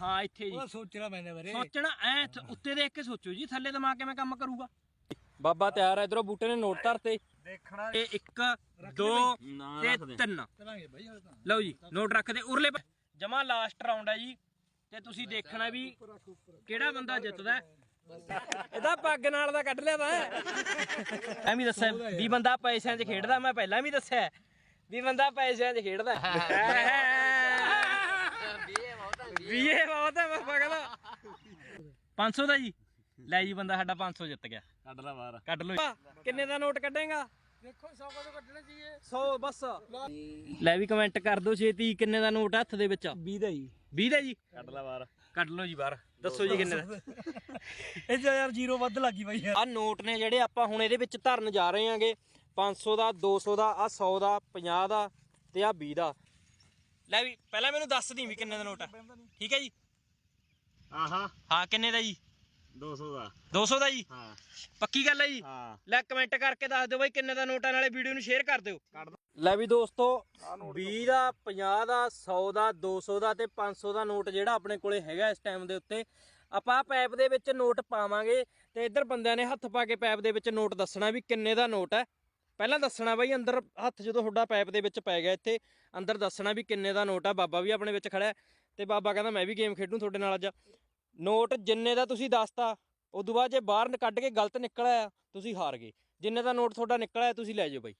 ਹਾਂ ਇੱਥੇ ਜੀ। ਉਹ ਸੋਚਣਾ ਮੈਨੇ ਬਾਰੇ ਸੋਚਣਾ ਐ ਉੱਤੇ ਦੇਖ ਕੇ ਸੋਚੋ ਜੀ ਥੱਲੇ ਦਿਮਾਗ ਕਿਵੇਂ ਕੰਮ ਕਰੂਗਾ। ਬਾਬਾ ਤਿਆਰ ਹੈ ਇਧਰੋਂ ਬੂਟੇ ਨੇ ਨੋਟ ਧਰਤੇ। ਦੇਖਣਾ ਇਹ 1 2 ਤੇ 3 ਕਰਾਂਗੇ ਬਾਈ ਲਓ ਜੀ ਨੋਟ ਰੱਖ ਦੇ ਉਰਲੇ ਜਮਾ ਲਾਸਟ ਰਾਉਂਡ ਹੈ ਜੀ। ਤੇ ਤੁਸੀਂ ਦੇਖਣਾ ਵੀ ਕਿਹੜਾ ਬੰਦਾ ਜਿੱਤਦਾ ਹੈ। ਇਹਦਾ ਪੱਗ ਨਾਲ ਦਾ ਕੱਢ ਲਿਆ ਤਾਂ ਐਵੇਂ ਦੱਸਿਆ ਵੀ ਬੰਦਾ ਪੈਸਿਆਂ 'ਚ ਖੇਡਦਾ ਮੈਂ ਪਹਿਲਾਂ ਵੀ ਦੱਸਿਆ ਵੀ ਬੰਦਾ ਪੈਸਿਆਂ 'ਚ ਖੇਡਦਾ ਵੀਏ ਬਹੁਤ ਹੈ ਬਾਬਾ ਕਹਿੰਦਾ 500 ਦਾ ਜੀ। ਲੈ ਜੀ ਬੰਦਾ ਸਾਡਾ 500 ਜਿੱਤ ਗਿਆ। ਕੱਢ ਲਾ ਬਾਹਰ। ਕੱਢ ਜੀ। ਕਿੰਨੇ ਦਾ ਨੋਟ ਕੱਢੇਗਾ? ਦੇਖੋ 100 ਕਦੋਂ ਕੱਢਣਾ ਚਾਹੀਏ 100 ਬਸ। ਲੈ ਵੀ ਕਮੈਂਟ ਕਰ ਦਿਓ ਛੇਤੀ ਕਿੰਨੇ ਦਾ ਨੋਟ ਹੱਥ ਦੇ ਵਿੱਚ? 20 ਦਾ ਜੀ। 20 ਦਾ ਜੀ? ਕੱਢ ਲਾ ਬਾਹਰ। ਕੱਢ ਲਓ ਜੀ ਬਾਹਰ। ਦੱਸੋ ਜੀ ਕਿੰਨੇ ਦਾ। ਇਹ ਯਾਰ ਜ਼ੀਰੋ ਵੱਧ ਲੱਗੀ ਬਾਈ ਯਾਰ। ਆ ਨੋਟ ਨੇ ਜਿਹੜੇ ਆਪਾਂ ਹੁਣ ਇਹਦੇ ਵਿੱਚ ਧਰਨ ਜਾ ਰਹੇ ਆਂਗੇ 500 ਦਾ 200 ਦਾ ਆ 100 ਦਾ 50 ਦਾ ਤੇ ਆ 20 ਦਾ। ਲੈ ਵੀ ਪਹਿਲਾਂ ਮੈਨੂੰ ਦੱਸ ਦੀ ਵੀ ਕਿੰਨੇ ਦਾ ਨੋਟ ਹੈ ਠੀਕ ਹੈ ਜੀ? ਆਹਾ। ਹਾਂ ਕਿੰਨੇ ਦਾ ਜੀ? 200 ਦਾ। 200 ਦਾ ਜੀ? ਹਾਂ। ਪੱਕੀ ਗੱਲ ਹੈ ਜੀ? ਹਾਂ। ਲੈ ਕਮੈਂਟ ਕਰਕੇ ਦੱਸ ਦਿਓ ਬਾਈ ਕਿੰਨੇ ਦਾ ਨੋਟ ਆ ਨਾਲੇ ਵੀਡੀਓ ਨੂੰ ਸ਼ੇਅਰ ਕਰ ਦਿਓ। ਲੈ ਵੀ ਦੋਸਤੋ 20 ਦਾ 50 ਦਾ 100 ਦਾ 200 ਦਾ ਤੇ 500 ਦਾ ਨੋਟ ਜਿਹੜਾ ਆਪਣੇ ਕੋਲੇ ਹੈਗਾ ਇਸ ਟਾਈਮ ਦੇ ਉੱਤੇ। ਆਪਾਂ ਪੈਪ ਦੇ ਵਿੱਚ ਨੋਟ ਪਾਵਾਂਗੇ ਤੇ ਇੱਧਰ ਬੰਦਿਆਂ ਨੇ ਹੱਥ ਪਾ ਕੇ ਪੈਪ ਦੇ ਵਿੱਚ ਨੋਟ ਦੱਸਣਾ ਵੀ ਕਿੰਨੇ ਦਾ ਨੋਟ ਹੈ। ਪਹਿਲਾਂ ਦੱਸਣਾ ਬਾਈ ਅੰਦਰ ਹੱਥ ਜਦੋਂ ਤੁਹਾਡਾ ਪੈਪ ਦੇ ਵਿੱਚ ਪੈ ਗਿਆ ਇੱਥੇ ਅੰਦਰ ਦੱਸਣਾ ਵੀ ਕਿੰਨੇ ਦਾ ਨੋਟ ਆ ਬਾਬਾ ਵੀ ਆਪਣੇ ਵਿੱਚ ਖੜਾ ਤੇ ਬਾਬਾ ਕਹਿੰਦਾ ਮੈਂ ਵੀ ਗੇਮ ਖੇਡੂ ਤੁਹਾਡੇ ਨਾਲ ਅੱਜ। ਨੋਟ ਜਿੰਨੇ ਦਾ ਤੁਸੀਂ ਦੱਸਤਾ ਉਦੋਂ ਬਾਅਦ ਜੇ ਬਾਹਰ ਕੱਢ ਕੇ ਗਲਤ ਨਿਕਲਿਆ ਤੁਸੀਂ ਹਾਰ ਗਏ। ਜਿੰਨੇ ਦਾ ਨੋਟ ਤੁਹਾਡਾ ਨਿਕਲਿਆ ਤੁਸੀਂ ਲੈ ਜਾਓ ਬਾਈ।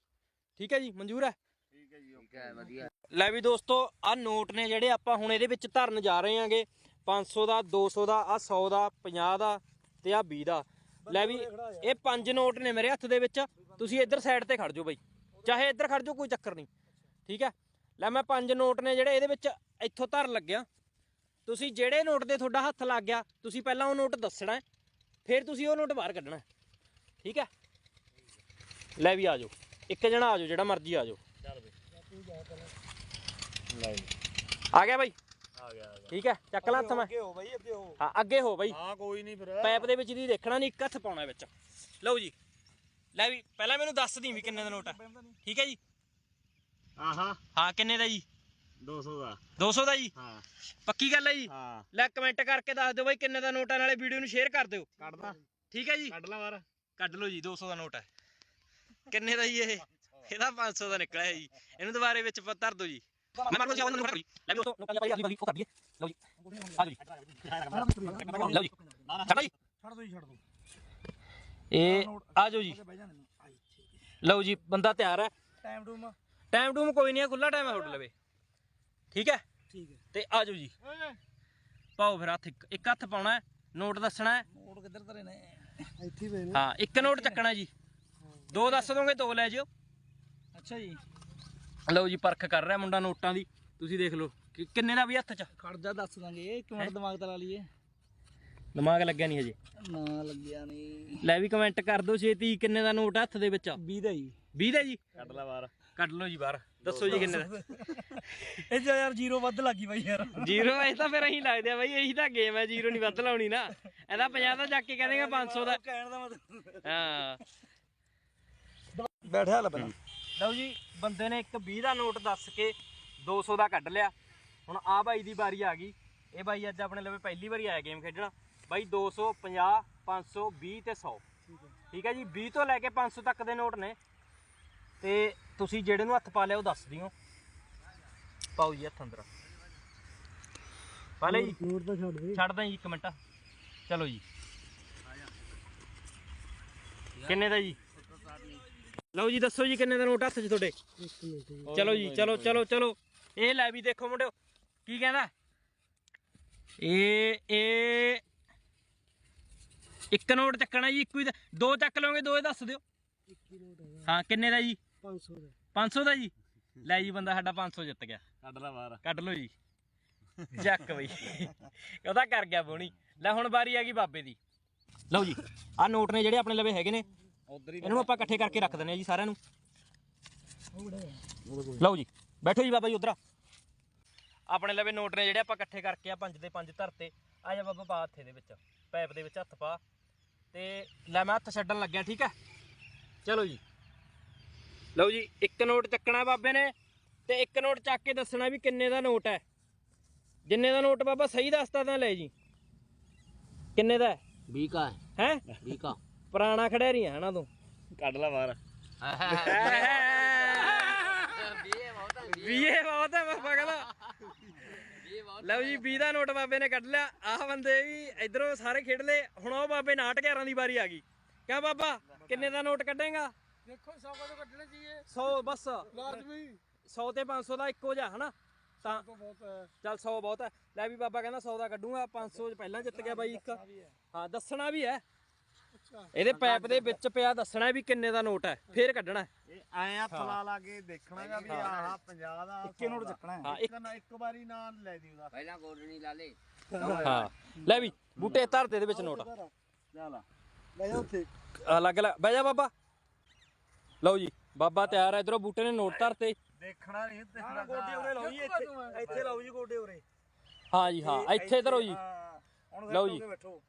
ਠੀਕ ਹੈ ਜੀ ਮਨਜ਼ੂਰ ਹੈ? ਠੀਕ ਹੈ ਜੀ ਹੈ ਵਧੀਆ। ਲੈ ਵੀ ਦੋਸਤੋ ਆ ਨੋਟ ਨੇ ਜਿਹੜੇ ਆਪਾਂ ਹੁਣ ਇਹਦੇ ਵਿੱਚ ਧਰਨ ਜਾ ਰਹੇ ਆਂਗੇ 500 ਦਾ 200 ਦਾ ਆ 100 ਦਾ 50 ਦਾ ਤੇ ਆ 20 ਦਾ। ਲੈ ਵੀ ਇਹ ਪੰਜ ਨੋਟ ਨੇ ਮੇਰੇ ਹੱਥ ਦੇ ਵਿੱਚ। ਤੁਸੀਂ ਇੱਧਰ ਸਾਈਡ ਤੇ ਖੜ ਜਾਓ ਬਾਈ। ਚਾਹੇ ਇੱਧਰ ਖੜ ਜਾਓ ਕੋਈ ਚੱਕਰ ਨਹੀਂ। ਠੀਕ ਹੈ? ਲੈ ਮੈਂ ਪੰਜ ਨੋਟ ਨੇ ਜਿਹੜੇ ਇਹਦੇ ਵਿੱਚ ਇੱਥੋਂ ਧਰ ਲੱਗਿਆ। ਤੁਸੀਂ ਜਿਹੜੇ ਨੋਟ ਦੇ ਤੁਹਾਡਾ ਹੱਥ ਲੱਗ ਗਿਆ ਤੁਸੀਂ ਪਹਿਲਾਂ ਉਹ ਨੋਟ ਦੱਸਣਾ ਹੈ, ਫਿਰ ਤੁਸੀਂ ਉਹ ਨੋਟ ਬਾਹਰ ਕੱਢਣਾ। ਠੀਕ ਹੈ? ਲੈ ਵੀ ਆ ਜਾਓ। ਇੱਕ ਜਣਾ ਆ ਜਾਓ ਜਿਹੜਾ ਮਰਜ਼ੀ ਆ ਜਾਓ। ਚੱਲ ਬਈ। ਲੈ ਆ ਗਿਆ ਬਾਈ। ਗਿਆ ਠੀਕ ਹੈ ਚੱਕ ਲੈ ਹੱਥ ਮੈਂ। ਅੱਗੇ ਹੋ ਬਾਈ ਅੱਗੇ ਹੋ। ਹਾਂ ਅੱਗੇ ਹੋ ਬਾਈ। ਹਾਂ ਕੋਈ ਨਹੀਂ ਫਿਰ। ਪੈਪ ਦੇ ਵਿੱਚ ਦੀ ਦੇਖਣਾ ਨਹੀਂ ਇੱਕ ਹੱਥ ਪਾਉਣਾ ਵਿੱਚ। ਲਓ ਜੀ। ਲੈ ਵੀ ਪਹਿਲਾਂ ਮੈਨੂੰ ਦੱਸ ਦੀ ਵੀ ਕਿੰਨੇ ਦਾ ਨੋਟ ਹੈ। ਠੀਕ ਹੈ ਜੀ? ਆਹਾ। ਹਾਂ ਕਿੰਨੇ ਦਾ ਜੀ? 200 ਦਾ। 200 ਦਾ ਜੀ? ਹਾਂ। ਪੱਕੀ ਗੱਲ ਹੈ ਜੀ? ਹਾਂ। ਲੈ ਕਮੈਂਟ ਕਰਕੇ ਦੱਸ ਦਿਓ ਬਾਈ ਕਿੰਨੇ ਦਾ ਨੋਟ ਹੈ ਨਾਲੇ ਵੀਡੀਓ ਨੂੰ ਸ਼ੇਅਰ ਕਰ ਦਿਓ। ਕੱਢਦਾ ਠੀਕ ਹੈ ਜੀ? ਕੱਢ ਲਾ ਬਾਹਰ। ਕੱਢ ਲਓ ਜੀ 200 ਦਾ ਨੋਟ ਹੈ। ਕਿੰਨੇ ਦਾ ਜੀ ਇਹ? ਇਹਦਾ 500 ਦਾ ਨਿਕਲਿਆ ਜੀ। ਇਹਨੂੰ ਦੁਬਾਰੇ ਵਿੱਚ ਪ- ਧਰ ਦਿਓ ਜੀ। ਮੈਂ ਮਾਰ ਲਓ ਜੀ ਆਹ ਨੋਟ ਕਰੀ ਲੈ ਵੀ ਦੋਸਤੋ ਨੋਟਾਂ ਦੀ ਪਾਈ ਅਗਲੀ ਵਾਰੀ ਉਹ ਕਰ ਦਈਏ ਲਓ ਜੀ ਆ ਜਾਓ ਜੀ ਲਓ ਜੀ ਛੱਡੋ ਜੀ ਛੱਡ ਦੋ ਜੀ ਛੱਡ ਦੋ ਇਹ ਆ ਜਾਓ ਜੀ ਬਹਿ ਜਾਣੇ ਆਈ ਲਓ ਜੀ ਬੰਦਾ ਤਿਆਰ ਹੈ। ਟਾਈਮ ਟੂਮ ਟਾਈਮ ਟੂਮ ਕੋਈ ਨਹੀਂ ਹੈ ਖੁੱਲਾ ਟਾਈਮ ਹੈ ਤੁਹਾਡੇ ਲਵੇ। ਠੀਕ ਹੈ? ਠੀਕ ਹੈ। ਤੇ ਆ ਜਾਓ ਜੀ। ਪਾਓ ਫਿਰ ਹੱਥ ਇੱਕ ਇੱਕ ਹੱਥ ਪਾਉਣਾ ਹੈ ਨੋਟ ਦੱਸਣਾ ਹੈ। ਮੋੜ ਕਿੱਧਰ ਧਰੇ ਨੇ? ਇੱਥੇ ਪਏ ਨੇ ਹਾਂ ਇੱਕ ਨੋਟ ਚੱਕਣਾ ਜੀ। ਦੋ ਦੱਸ ਦੋਗੇ ਦੋ ਲੈ ਜਿਓ। ਅੱਛਾ ਜੀ। ਲਓ ਜੀ ਪਰਖ ਕਰ ਰਿਹਾ ਮੁੰਡਾ ਨੋਟਾਂ ਦੀ। ਤੁਸੀਂ ਦੇਖ ਲਓ ਕਿ ਕਿੰਨੇ ਦਾ ਵੀ ਹੱਥ 'ਚ? ਖੜ ਜਾ ਦੱਸ ਦਾਂਗੇ ਇੱਕ ਮਿੰਟ ਦਿਮਾਗ ਤੇ ਲਾ ਲਈਏ? ਦਿਮਾਗ ਲੱਗਿਆ ਨਹੀਂ ਹਜੇ। ਨਾ ਲੱਗਿਆ ਨਹੀਂ। ਲੈ ਵੀ ਕਮੈਂਟ ਕਰ ਦਿਓ ਛੇਤੀ ਕਿੰਨੇ ਦਾ ਨੋਟ ਹੱਥ ਦੇ ਵਿੱਚ? 20 ਦਾ ਜੀ। 20 ਦਾ ਜੀ? ਕੱਢ ਲਾ ਬਾਹਰ। ਕੱਢ ਲਓ ਜੀ ਬਾਹਰ। ਦੱਸੋ ਜੀ ਕਿੰਨੇ ਦਾ? ਇਹ ਚ ਯਾਰ ਜ਼ੀਰੋ ਵੱਧ ਲੱਗੀ ਬਾਈ ਯਾਰ। ਜ਼ੀਰੋ ਇਹ ਤਾਂ ਫਿਰ ਅਸੀਂ ਲੱਗਦੇ ਆ ਬਾਈ ਇਹੀ ਤਾਂ ਗੇਮ ਹੈ ਜ਼ੀਰੋ ਨਹੀਂ ਵੱਧ ਲਾਉਣੀ ਨਾ। ਇਹਦਾ 50 ਦਾ ਚੱਕ ਕੇ ਕਹਦੇਗਾ 500 ਦਾ। ਕਹਿਣ ਦਾ ਮਤਲਬ ਹਾਂ। ਬੈਠਿਆ ਲੈ ਪਹਿਲਾਂ ਲਓ ਜੀ ਬੰਦੇ ਨੇ ਇੱਕ 20 ਦਾ ਨੋਟ ਦੱਸ ਕੇ 200 ਦਾ ਕੱਢ ਲਿਆ। ਹੁਣ ਆ ਬਾਈ ਦੀ ਵਾਰੀ ਆ ਗਈ। ਇਹ ਬਾਈ ਅੱਜ ਆਪਣੇ ਲਵੇ ਪਹਿਲੀ ਵਾਰੀ ਆਇਆ ਗੇਮ ਖੇਡਣਾ। ਬਾਈ 250 500 20 ਤੇ 100 ਠੀਕ ਹੈ ਜੀ 20 ਤੋਂ ਲੈ ਕੇ 500 ਤੱਕ ਦੇ ਨੋਟ ਨੇ। ਤੇ ਤੁਸੀਂ ਜਿਹੜੇ ਨੂੰ ਹੱਥ ਪਾ ਲਿਆ ਉਹ ਦੱਸ ਦਿਓ। ਪਾਓ ਜੀ ਹੱਥ ਅੰਦਰ। ਪਾ ਲਿਆ ਜੀ। ਨੋਟ ਤਾਂ ਛੱਡ ਦੇ। ਛੱਡ ਦਾਂ ਜੀ ਇੱਕ ਮਿੰਟ। ਚਲੋ ਜੀ। ਕਿੰਨੇ ਦਾ ਜੀ? ਲਓ ਜੀ ਦੱਸੋ ਜੀ ਕਿੰਨੇ ਦਾ ਨੋਟ ਹੱਥ 'ਚ ਤੁਹਾਡੇ? ਚਲੋ ਜੀ ਚਲੋ ਚਲੋ ਚਲੋ। ਇਹ ਲੈ ਵੀ ਦੇਖੋ ਮੁੰਡਿਓ ਕੀ ਕਹਿੰਦਾ? ਇਹ ਇਹ ਇੱਕ ਨੋਟ ਚੱਕਣਾ ਜੀ ਇੱਕੋ ਹੀ ਦਾ- ਚੱਕ ਲਓਗੇ ਦੋ ਹੀ ਦੱਸ ਦਿਓ। 21 ਨੋਟ ਹੈਗਾ ਹਾਂ ਕਿੰਨੇ ਦਾ ਜੀ? 500 ਦਾ 500 ਦਾ ਜੀ। ਲੈ ਜੀ ਬੰਦਾ ਸਾਡਾ 500 ਜਿੱਤ ਗਿਆ। ਕੱਢ ਲਾ ਬਾਹਰ। ਕੱਢ ਲਓ ਜੀ। ਚੱਕ ਬਈ। ਉਹਦਾ ਕਰ ਗਿਆ ਬੋਣੀ। ਲੈ ਹੁਣ ਵਾਰੀ ਆ ਗਈ ਬਾਬੇ ਦੀ। ਲਓ ਜੀ ਆਹ ਨੋਟ ਨੇ ਜਿਹੜੇ ਆਪਣੇ ਲਵੇ ਹੈਗੇ ਨੇ। ਇਹਨਾਂ ਆਪਾਂ ਇਕੱਠੇ ਕਰਕੇ ਰੱਖ ਦਿੰਦੇ ਆ ਜੀ ਸਾਰਿਆਂ ਨੂੰ। ਲਓ ਜੀ ਬੈਠੋ ਜੀ ਬਾਬਾ ਜੀ ਉਧਰ। ਆਪਣੇ ਲਵੇ ਨੋਟ ਨੇ ਜਿਹੜੇ ਆਪਾਂ ਇਕੱਠੇ ਕਰਕੇ ਆ ਪੰਜ ਦੇ ਪੰਜ ਧਰਤੇ। ਆ ਜਾ ਬਾਬਾ ਪਾ ਹੱਥੇ ਦੇ ਵਿੱਚ ਪੈਪ ਦੇ ਵਿੱਚ ਹੱਥ ਪਾ। ਤੇ ਲੈ ਮੈਂ ਹੱਥ ਛੱਡਣ ਲੱਗਿਆ ਠੀਕ ਹੈ? ਚਲੋ ਜੀ। ਲਓ ਜੀ ਇੱਕ ਨੋਟ ਚੱਕਣਾ ਬਾਬੇ ਨੇ ਤੇ ਇੱਕ ਨੋਟ ਚੱਕ ਕੇ ਦੱਸਣਾ ਵੀ ਕਿੰਨੇ ਦਾ ਨੋਟ ਹੈ। ਜਿੰਨੇ ਦਾ ਨੋਟ ਬਾਬਾ ਸਹੀ ਦੱਸਦਾ ਤਾਂ ਲੈ ਜੀ। ਕਿੰਨੇ ਦਾ 20 ਕਾ ਹੈ। ਹੈ? 20 ਕਾ। ਪੁਰਾਣਾ ਖੜਿਆਰੀ ਹੈ ਹਨਾ ਤੂੰ? ਕੱਢ ਲਾ ਬਾਹਰ। ਵੀਏ ਬਹੁਤ ਹੈ ਬਾਬਾ ਕਹਿੰਦਾ ਲਓ ਜੀ 20 ਦਾ ਨੋਟ ਬਾਬੇ ਨੇ ਕੱਢ ਲਿਆ। ਆਹ ਬੰਦੇ ਵੀ ਇਧਰੋਂ ਸਾਰੇ ਖੇਡ ਲਏ। ਹੁਣ ਉਹ ਬਾਬੇ 69 11 ਦੀ ਵਾਰੀ ਆ ਗਈ। ਕਿਆ ਬਾਬਾ? ਕਿੰਨੇ ਦਾ ਨੋਟ ਕੱਢੇਗਾ? ਦੇਖੋ ਸੌ ਕਦੋਂ ਕੱਢਣਾ ਚਾਹੀਏ 100 ਬਸ। ਲਾਰਜ ਵੀ। 100 ਤੇ 500 ਦਾ ਇੱਕੋ ਜਿਹਾ ਹਨਾ? ਤਾਂ ਬਹੁਤ ਚੱਲ 100 ਬਹੁਤ ਹੈ ਲੈ ਵੀ ਬਾਬਾ ਕਹਿੰਦਾ 100 ਦਾ ਕੱਢੂਗਾ। 500 ਚ ਪਹਿਲਾਂ ਜਿੱਤ ਗਿਆ ਬਾਈ ਇੱਕ। ਹਾਂ ਦੱਸਣਾ ਵੀ ਹੈ। ਇਹਦੇ ਪਾਈਪ ਦੇ ਵਿੱਚ ਪਿਆ ਦੱਸਣਾ ਵੀ ਕਿੰਨੇ ਦਾ ਨੋਟ ਹੈ ਫੇਰ ਕੱਢਣਾ ਐ ਹੱਥ ਲਾ ਲਾ ਕੇ ਦੇਖਣਾਗਾ ਵੀ ਆਹ 50 ਦਾ ਇੱਕੇ ਨੋਟ ਚੱਕਣਾ ਹੈ। ਇੱਕ ਨਾ ਇੱਕ ਵਾਰੀ ਨਾਲ ਲੈ ਦੀ ਉਹਦਾ। ਪਹਿਲਾਂ ਗੋਲਣੀ ਲਾ ਲੇ। ਹਾਂ ਲੈ ਵੀ ਬੂਟੇ ਧਰ ਦੇ ਵਿੱਚ ਨੋਟ। ਲੈ ਲੈ ਜਾ ਉੱਥੇ। ਲੱਗ ਲੈ ਬਹਿ ਜਾ ਬਾਬਾ। ਲਓ ਜੀ ਬਾਬਾ ਤਿਆਰ ਹੈ ਇਧਰੋਂ ਬੂਟੇ ਨੇ ਨੋਟ ਧਰਤੇ। ਦੇਖਣਾ ਨਹੀਂ ਦੇਖਣਾ ਗੋਡੇ ਉਰੇ ਲਾਓ ਜੀ ਇੱਥੇ ਇੱਥੇ ਲਾਓ ਜੀ ਗੋਡੇ ਉਰੇ। ਹਾਂ ਜੀ ਹਾਂ ਇੱਥੇ ਧਰੋ ਜੀ। ਲਓ ਜੀ। ਬੈਠੋ।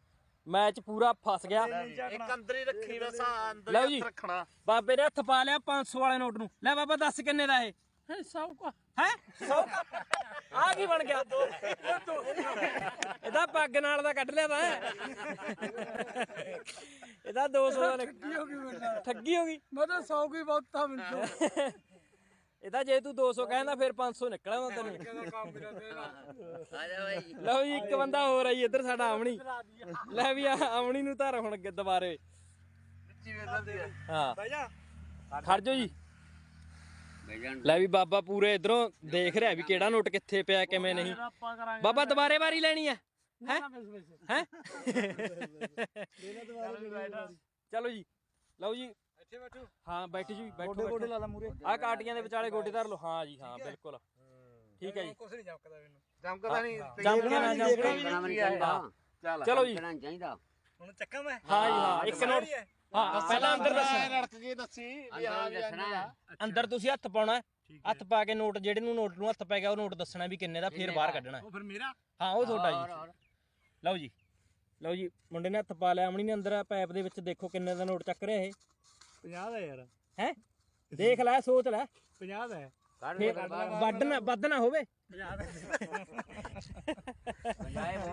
ਮੈਚ ਪੂਰਾ ਫਸ ਗਿਆ। ਇੱਕ ਅੰਦਰ ਹੀ ਰੱਖੀ ਬਸ ਆਹ ਅੰਦਰ ਲਓ ਹੀ ਜੀ। ਹੱਥ ਰੱਖਣਾ। ਬਾਬੇ ਨੇ ਹੱਥ ਪਾ ਲਿਆ 500 ਵਾਲੇ ਨੋਟ ਨੂੰ। ਲੈ ਬਾਬਾ ਦੱਸ ਕਿੰਨੇ ਦਾ ਇਹ? ਸੌ ਕਾ। ਹੈ? 100 ਆ ਕੀ ਬਣ ਗਿਆ? ਇਹਦਾ ਪੱਗ ਨਾਲ ਦਾ ਕੱਢ ਲਿਆ ਤਾਂ ਇਹਦਾ 200 ਦਾ ਨਿਕ- ਹੋ ਗਈ ਠੱਗੀ ਹੋ ਗਈ? ਮੈਂ ਤਾਂ ਸੌ ਕੀ ਬਹੁਤ ਤਾਂ ਮੈਨੂੰ ਇਹਦਾ ਜੇ ਤੂੰ 200 ਕਹਿੰਦਾ ਫਿਰ 500 ਨਿਕਲਣਾ ਤੈਨੂੰ। ਕਿਹਦਾ ਕੰਮ ਲਓ ਜੀ ਇੱਕ ਬੰਦਾ ਹੋਰ ਆਈ ਇੱਧਰ ਸਾਡਾ ਆਮਣੀ। ਲੈ ਵੀ ਆਮਣੀ ਨੂੰ ਧਾਰ ਹੁਣ ਅੱਗੇ ਦੁਬਾਰੇ। ਸੱਚੀ ਵੇਲਾ ਦੇ ਹਾਂ। ਬਹਿ ਜਾ। ਜੀ। ਲੈ ਵੀ ਬਾਬਾ ਪੂਰੇ ਇਧਰੋਂ ਦੇਖ ਰਿਹਾ ਵੀ ਕਿਹੜਾ ਨੋਟ ਕਿੱਥੇ ਪਿਆ ਕਿਵੇਂ ਨਹੀਂ। ਬਾਬਾ ਦੁਬਾਰੇ ਵਾਰੀ ਲੈਣੀ ਹੈ? ਹੈ? ਚਲੋ ਜੀ। ਲਓ ਜੀ। ਹਾਂ ਬੈਠ ਜੀ ਬੈਠੋ ਗੋਡੇ ਲਾ ਲਾ ਮੂਰੇ। ਆ ਕਾਟੀਆਂ ਦੇ ਵਿਚਾਲੇ ਗੋਡੇ ਧਰ ਲਓ। ਹਾਂ ਜੀ ਹਾਂ ਬਿਲਕੁਲ। ਠੀਕ ਹੈ ਜੀ। ਕੁਝ ਨਹੀਂ ਜਮਕਦਾ ਮੈਨੂੰ। ਨਹੀਂ ਜਮਕਦਾ ਨਹੀਂ ਚਲੋ ਜੀ। ਹੁਣ ਚੱਕਾ ਮੈਂ? ਹਾਂ ਜੀ ਹਾਂ ਇੱਕ ਨੋਟ ਹਾਂ। ਪਹਿਲਾਂ ਅੰਦਰ ਦੱਸਣਾ ਰੜਕ ਕੇ ਦੱਸੀ ਵੀ ਹਾਂ। ਦੱਸਣਾ ਅੰਦਰ ਤੁਸੀਂ ਹੱਥ ਪਾਉਣਾ ਹੱਥ ਪਾ ਕੇ ਨੋਟ ਜਿਹੜੇ ਨੂੰ ਨੋਟ ਨੂੰ ਹੱਥ ਪੈ ਗਿਆ ਉਹ ਨੋਟ ਦੱਸਣਾ ਵੀ ਕਿੰਨੇ ਦਾ ਫੇਰ ਬਾਹਰ ਕੱਢਣਾ ਫਿਰ ਮੇਰਾ? ਹਾਂ ਉਹ ਤੁਹਾਡਾ ਜੀ। ਲਓ ਜੀ। ਲਓ ਜੀ ਮੁੰਡੇ ਨੇ ਹੱਥ ਪਾ ਲਿਆ। ਅਮਣੀ ਨੇ ਅੰਦਰ ਆ ਪਾਈਪ ਦੇ ਵਿੱਚ ਦੇਖੋ ਕਿੰਨੇ ਦਾ ਨੋਟ ਚੱਕ ਰਿਹਾ ਇਹ। 50 ਦਾ ਯਾਰ। ਹੈ? ਦੇਖ ਲੈ ਸੋਚ ਲੈ। 50 ਦਾ ਫਿਰ ਵੱਡ ਨਾ ਵੱਧ ਨਾ ਹੋਵੇ। 50 ਦਾ।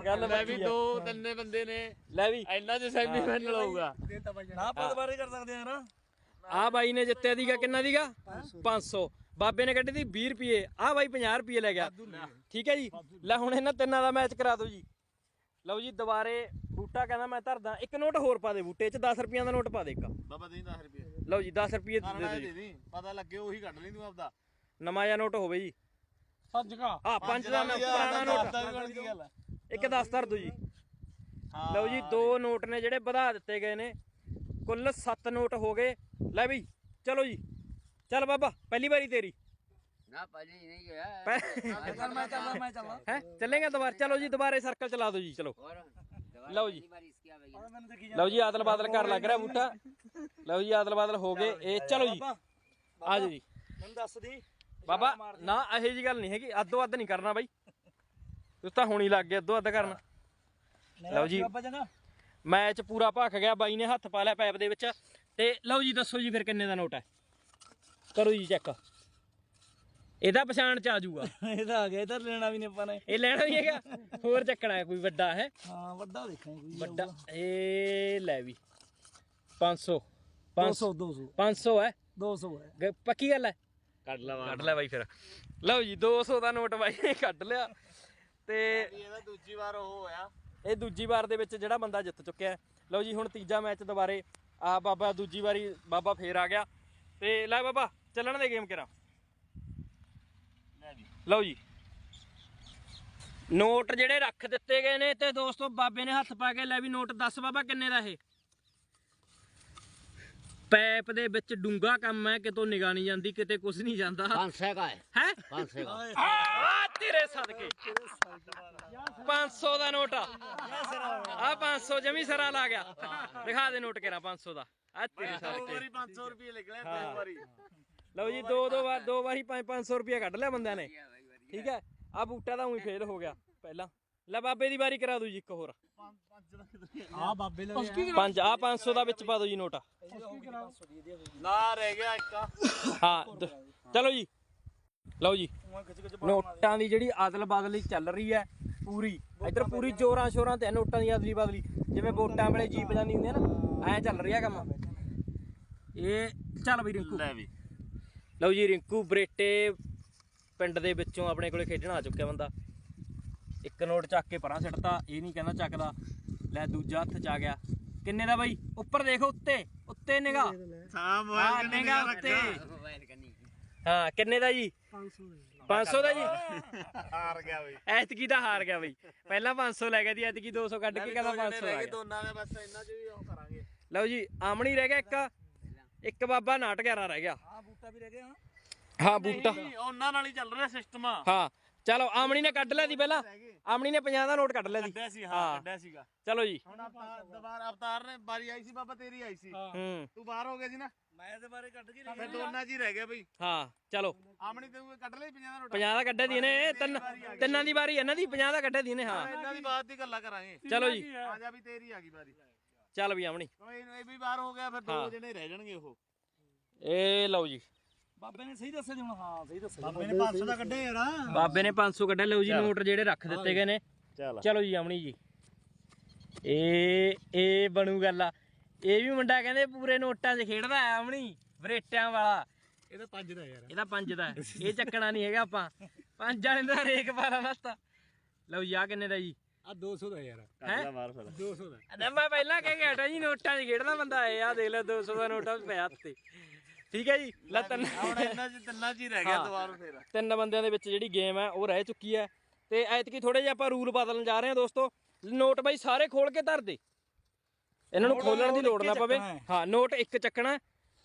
ਗੱਲ ਲੈ ਵੀ। ਦੋ ਤਿੰਨੇ ਬੰਦੇ ਨੇ। ਲੈ ਵੀ। ਇੰਨਾ ਚ ਸੈਮੀ ਫਾਈਨਲ ਹੋਊਗਾ। ਨਾ ਆਪਾਂ ਦੁਬਾਰੇ ਕਰ ਸਕਦੇ ਆ ਨਾ। ਆ ਬਾਈ ਨੇ ਜਿੱਤਿਆ ਦੀਗਾ ਕਿੰਨਾ ਦੀਗਾ? 500 ਬਾਬੇ ਨੇ ਕੱਢੀ ਦੀ 20 ਰੁਪਏ। ਆ ਬਾਈ 50 ਰੁਪਏ ਲੈ ਗਿਆ। ਠੀਕ ਹੈ ਜੀ। ਲੈ ਹੁਣ ਇਹਨਾਂ ਤਿੰਨਾਂ ਦਾ ਮੈਚ ਕਰਾ ਦਿਓ ਜੀ। ਲਓ ਜੀ ਦੁਬਾਰੇ ਬੂਟਾ ਕਹਿੰਦਾ ਮੈਂ ਧਰਦਾ ਇੱਕ ਨੋਟ ਹੋਰ ਪਾ ਦੇ ਬੂਟੇ 'ਚ 10 ਰੁਪਈਆਂ ਦਾ ਨੋਟ ਪਾ ਦੇ ਇੱਕ। ਬਾਬਾ ਦੇ 10 ਰੁਪਏ ਲਓ ਜੀ 10 ਰੁਪਏ ਦੇ ਦੇ ਜੀ। ਦੀ ਪਤਾ ਲੱਗੇ ਉਹੀ ਕੱਢ ਲਈ ਤੂੰ ਆਪਦਾ। ਨਵਾਂ ਜਿਹਾ ਨੋਟ ਹੋਵੇ ਜੀ। ਸੱਜ ਕਾ। ਆ ਪੰਜ ਦਾ ਨੋਟ ਪੁਰਾਣਾ ਨੋਟ। ਦਾ ਵੀ ਇੱਕ 10 ਧਰ ਦਿਓ ਜੀ। ਹਾਂ। ਲਓ ਜੀ ਦੋ ਨੋਟ ਨੇ ਜਿਹੜੇ ਵਧਾ ਦਿੱਤੇ ਗਏ ਨੇ। ਕੁੱਲ 7 ਨੋਟ ਹੋ ਗਏ। ਲੈ ਬਈ ਚਲੋ ਜੀ। ਚੱਲ ਬਾਬਾ ਪਹਿਲੀ ਵਾਰੀ ਤੇਰੀ। ਨਾ ਚੱਲੇਗਾ ਦੁਬਾਰਾ? ਚਲੋ ਜੀ ਦੁਬਾਰੇ ਸਰਕਲ ਚਲਾ ਦਿਓ ਜੀ ਚਲੋ। ਲਓ ਜੀ। ਲਓ ਜੀ ਆਦਲ ਬਾਦਲ ਕਰ ਲੱਗ ਰਿਹਾ ਬੂਟਾ। ਲਓ ਜੀ ਆਦਲ ਬਾਦਲ ਹੋ ਗਏ। ਇਹ ਚਲੋ ਜੀ। ਆ ਜੀ। ਮੈਨੂੰ ਦੱਸ ਦੀ। ਬਾਬਾ ਨਾ ਇਹੋ ਜੀ ਗੱਲ ਨਹੀਂ ਹੈਗੀ। ਅੱਧੋ ਅੱਧ ਨਹੀਂ ਕਰਨਾ ਬਾਈ। ਤੂੰ ਤਾਂ ਹੁਣੀ ਲੱਗ ਗਿਆ ਅੱਧੋ ਅੱਧ ਕਰਨਾ। ਲਓ ਜੀ। ਮੈਚ ਪੂਰਾ ਭੱਖ ਗਿਆ ਬਾਈ ਨੇ ਹੱਥ ਪਾ ਲਿਆ ਪੈਪ ਦੇ ਵਿੱਚ। ਤੇ ਲਓ ਜੀ ਦੱਸੋ ਜੀ ਫਿਰ ਕਿੰਨੇ ਦਾ ਨੋਟ ਹੈ? ਕਰੋ ਜੀ ਚੈੱਕ। ਇਹਦਾ ਪਛਾਣ ਚ ਆ ਜਾਊਗਾ। ਇਹ ਤਾਂ ਆ ਗਿਆ ਇਧਰ ਲੈਣਾ ਵੀ ਨਹੀਂ ਆਪਾਂ ਨੇ। ਇਹ ਲੈਣਾ ਵੀ ਹੈਗਾ? ਹੋਰ ਚੱਕਣਾ ਹੈ ਕੋਈ ਵੱਡਾ ਹੈ? ਹਾਂ ਵੱਡਾ ਦੇਖਾਂਗੇ ਕੋਈ ਵੱਡਾ ਇਹ ਲੈ ਵੀ। 500 500 200 200 500 ਹੈ? 200 ਹੈ। ਗ- ਪੱਕੀ ਗੱਲ ਹੈ? ਕੱਢ ਲਾ ਕੱਢ ਲੈ ਬਾਈ ਫਿਰ। ਲਓ ਜੀ 200 ਦਾ ਨੋਟ ਬਾਈ ਨੇ ਕੱਢ ਲਿਆ। ਤੇ ਇਹਦਾ ਦੂਜੀ ਵਾਰ ਉਹ ਹੋਇਆ। ਇਹ ਦੂਜੀ ਵਾਰ ਦੇ ਵਿੱਚ ਜਿਹੜਾ ਬੰਦਾ ਜਿੱਤ ਚੁੱਕਿਆ ਹੈ। ਲਓ ਜੀ ਹੁਣ ਤੀਜਾ ਮੈਚ ਦੁਬਾਰੇ ਆ ਬਾਬਾ ਦੂਜੀ ਵਾਰੀ ਬਾਬਾ ਫੇਰ ਆ ਗਿਆ। ਤੇ ਲੈ ਬਾਬਾ ਚੱਲਣ ਦੇ ਗੇਮ ਕਰਾਂ ਲਓ ਜੀ। ਨੋਟ ਜਿਹੜੇ ਰੱਖ ਦਿੱਤੇ ਗਏ ਨੇ ਤੇ ਦੋਸਤੋ ਬਾਬੇ ਨੇ ਹੱਥ ਪਾ ਕੇ ਲੈ ਵੀ ਨੋਟ ਦੱਸ ਬਾਬਾ ਕਿੰਨੇ ਦਾ ਇਹ? ਪੈਪ ਦੇ ਵਿੱਚ ਡੂੰਗਾ ਕੰਮ ਹੈ ਕਿਤੋਂ ਨਿਗਾ ਨਹੀਂ ਜਾਂਦੀ ਕਿਤੇ ਕੁਝ ਨਹੀਂ ਜਾਂਦਾ। 500 ਦਾ ਹੈ? ਹੈ 500 ਦਾ ਆ ਤੇਰੇ ਸਦਕੇ। 500 ਦਾ ਨੋਟ ਆ। ਆ 500 ਜਮੀ ਸਰਾ ਲਾ ਗਿਆ। ਦਿਖਾ ਦੇ ਨੋਟ ਕਿਹੜਾ 500 ਦਾ। ਆ ਤੇਰੇ ਸਦਕੇ। 500 ਰੁਪਏ ਨਿਕਲੇ ਤੇ ਵਾਰੀ। ਲਓ ਜੀ ਦੋ ਦੋ ਵਾਰ ਦੋ ਵਾਰੀ 5 500 ਰੁਪਏ ਕੱਢ ਲਿਆ ਬੰਦਿਆਂ ਨੇ। ਠੀਕ ਹੈ? ਆ ਬੂਟਾ ਤਾਂ ਉਹੀ ਫੇਲ ਹੋ ਗਿਆ ਪਹਿਲਾਂ। ਲੈ ਬਾਬੇ ਦੀ ਵਾਰੀ ਕਰਾ ਦੂ ਜੀ ਇੱਕ ਹੋਰ। ਆ ਬਾਬੇ ਲੈ ਪੰਜ ਆ। 500 ਦਾ ਵਿੱਚ ਪਾ ਦਿਓ ਜੀ ਨੋਟ। ਨਾ ਰਹਿ ਗਿਆ ਇੱਕ। ਹਾਂ ਦ- ਚਲੋ ਜੀ। ਲਓ ਜੀ। ਨੋਟਾਂ ਦੀ ਜਿਹੜੀ ਆਦਲ ਬਾਦਲੀ ਚੱਲ ਰਹੀ ਹੈ ਪੂਰੀ। ਇੱਧਰ ਪੂਰੀ ਜੋਰਾਂ ਸ਼ੋਰਾਂ ਤੇ ਨੋਟਾਂ ਦੀ ਅਦਲੀ ਬਦਲੀ। ਜਿਵੇਂ ਵੋਟਾਂ ਵੇਲੇ ਜੀਪ ਜਾਂਦੀ ਹੁੰਦੀ ਆ ਨਾ ਐਂ ਚੱਲ ਰਿਹਾ ਕੰਮ। ਇਹ ਚੱਲ ਬਈ ਰਿੰਕੂ। ਲੈ ਵੀ। ਲਓ ਜੀ ਰਿੰਕੂ ਬਰੇਟੇ ਪਿੰਡ ਦੇ ਵਿੱਚੋਂ ਆਪਣੇ ਕੋਲੇ ਖੇਡਣ ਆ ਚੁੱਕਿਆ ਬੰਦਾ। ਇੱਕ ਨੋਟ ਚੱਕ ਕੇ ਪਰਾਂ ਸਿੱਟਤਾ ਇਹ ਨਹੀਂ ਕਹਿੰਦਾ ਚੱਕਦਾ। ਲੈ ਦੂਜਾ ਹੱਥ ਚ ਆ ਗਿਆ। ਕਿੰਨੇ ਦਾ ਬਾਈ? ਉੱਪਰ ਦੇਖੋ ਉੱਤੇ। ਉੱਤੇ ਨਿਗਾ ਹਾਂ ਮੋਬਾਈਲ ਨਿਗਾ ਉੱਤੇ। ਹਾਂ ਕਿੰਨੇ ਦਾ ਜੀ? 500 ਦਾ ਜੀ। ਹਾਰ ਗਿਆ ਬਈ। ਐਤਕੀ ਦਾ ਹਾਰ ਗਿਆ ਬਈ। ਪਹਿਲਾਂ 500 ਲੈ ਗਿਆ ਸੀ ਐਤਕੀ 200 ਕੱਢ ਕੇ ਕਹਿੰਦਾ 500 ਆ ਗਿਆ। ਦੋਨਾਂ ਦੇ ਬਸ ਇਹਨਾਂ ਚ ਵੀ ਉਹ ਕਰਾਂਗੇ। ਲਓ ਜੀ ਆਮਣੀ ਰਹਿ ਗਿਆ ਇੱਕ। ਇੱਕ ਬਾਬਾ ਨਾਟ 11 ਰਹਿ ਗਿਆ। ਬੂਟਾ ਵੀ ਰਹਿ ਗਿਆ ਹਾਂ ਬੂਟਾ। ਉਹਨਾਂ ਨਾਲ ਹੀ ਚੱਲ ਰਿਹਾ ਸਿਸਟਮ ਆ ਹਾਂ ਚਲੋ ਆਮਣੀ ਨੇ ਕੱਢ ਲਿਆ ਸੀ ਪਹਿਲਾਂ। ਆਮਣੀ ਨੇ 50 ਦਾ ਨੋਟ ਕੱਢ ਲਿਆ ਸੀ। ਕੱਢਿਆ ਸੀ ਹਾਂ। ਹਾਂ। ਕੱਢਿਆ ਸੀਗਾ। ਚਲੋ ਜੀ। ਹੁਣ ਅਵਤਾਰ ਦੁਬਾਰਾ ਅਵਤਾਰ ਨੇ ਬਾਰੀ ਆਈ ਸੀ ਬਾਬਾ ਤੇਰੀ ਆਈ ਸੀ। ਹੂੰ। ਤੂੰ ਬਾਹਰ ਹੋ ਗਿਆ ਸੀ ਨਾ। ਮੈਂ ਇਹਦੇ ਬਾਰੇ ਕੱਢ ਕੇ ਫਿਰ ਦੋਨਾਂ ਹੀ ਰਹਿ ਗਿਆ ਬਈ। ਹਾਂ ਚਲੋ। ਆਮਣੀ ਤੂੰ ਕੱਢ ਲਈ 50 ਦਾ ਨੋਟ? 50 ਦਾ ਕੱਢਿਆ ਦੀ ਇਹਨੇ। ਤਿੰਨ ਤਿੰਨਾਂ ਦੀ ਵਾਰੀ ਇਹਨਾਂ ਦੀ 50 ਦਾ ਕੱਢਿਆ ਦੀ ਇਹਨੇ ਹਾਂ। ਇਹਨਾਂ ਦੀ ਬਾਤ ਦੀ ਗੱਲਾਂ ਕਰਾਂਗੇ। ਚਲੋ ਜੀ। ਆ ਜਾ ਵੀ ਤੇਰੀ ਆ ਗਈ ਬਾਰੀ ਚੱਲ ਵੀ ਆਮਣੀ। ਕੋਈ ਇਹ ਵੀ ਬਾਹਰ ਹੋ ਗਿਆ ਫਿਰ ਦੋ ਜਣੇ ਰਹਿ ਜਾਣਗੇ ਉਹ। ਇਹ ਲਓ ਜੀ। ਬਾਬੇ ਨੇ ਸਹੀ ਦੱਸਿਆ ਜੀ ਹੁਣ ਹਾਂ ਸਹੀ ਦੱਸਿਆ ਬਾਬੇ ਨੇ 500 ਦਾ ਕੱਢਿਆ ਯਾਰ। ਬਾਬੇ ਨੇ 500 ਕੱਢਿਆ। ਲਓ ਜੀ ਨੋਟ ਜਿਹੜੇ ਰੱਖ ਦਿੱਤੇ ਗਏ ਨੇ। ਚੱਲ। ਚਲੋ ਜੀ ਆਮਣੀ ਜੀ। ਇਹ ਇਹ ਬਣੂ ਗੱਲ ਆ। ਇਹ ਵੀ ਮੁੰਡਾ ਕਹਿੰਦੇ ਪੂਰੇ ਨੋਟਾਂ 'ਚ ਖੇਡਦਾ ਹੈ ਆਮਣੀ। ਬਰੇਟਿਆਂ ਵਾਲਾ। ਇਹਦਾ 5 ਦਾ ਯਾਰ। ਇਹਦਾ ਪੰਜ ਦਾ ਹੈ। ਇਹ ਚੱਕਣਾ ਨਹੀਂ ਹੈਗਾ ਆਪਾਂ। ਪੰਜ ਵਾਲੇ ਦਾ ਰੇਕ ਪਾਰਾ ਨਸਤਾ ਲਓ ਜੀ ਆ ਕਿੰਨੇ ਦਾ ਜੀ? ਆ 200 ਦਾ ਯਾਰ। ਫਿਰ। 200 ਦਾ। ਮੈਂ ਪਹਿਲਾਂ ਕਹਿ ਕੇ ਹਟਾ ਜੀ ਨੋਟਾਂ 'ਚ ਖੇਡਦਾ ਬੰਦਾ। ਇਹ ਆ ਦੇਖ ਲੈ 200 ਦਾ ਨੋਟਾ ਪਿਆ ਤੇ। ਠੀਕ ਹੈ ਜੀ? ਲੈ ਤਿੰਨ ਹੁਣ ਇਹਨਾਂ ਚ ਤਿੰਨਾਂ ਚ ਹੀ ਰਹਿ ਗਿਆ ਦੁਬਾਰਾ ਫੇਰ। ਤਿੰਨ ਬੰਦਿਆਂ ਦੇ ਵਿੱਚ ਜਿਹੜੀ ਗੇਮ ਹੈ ਉਹ ਰਹਿ ਚੁੱਕੀ ਹੈ। ਤੇ ਐਤਕੀ ਥੋੜੇ ਜਿਹਾ ਆਪਾਂ ਰੂਲ ਬਦਲਣ ਜਾ ਰਹੇ ਹਾਂ ਦੋਸਤੋ। ਨੋਟ ਬਾਈ ਸਾਰੇ ਖੋਲ ਕੇ ਧਰ ਦੇ। ਇਹਨਾਂ ਨੂੰ ਖੋਲਣ ਦੀ ਲੋੜ ਨਾ ਪਵੇ। ਹਾਂ। ਨੋਟ ਇੱਕ ਚੱਕਣਾ ਹੈ।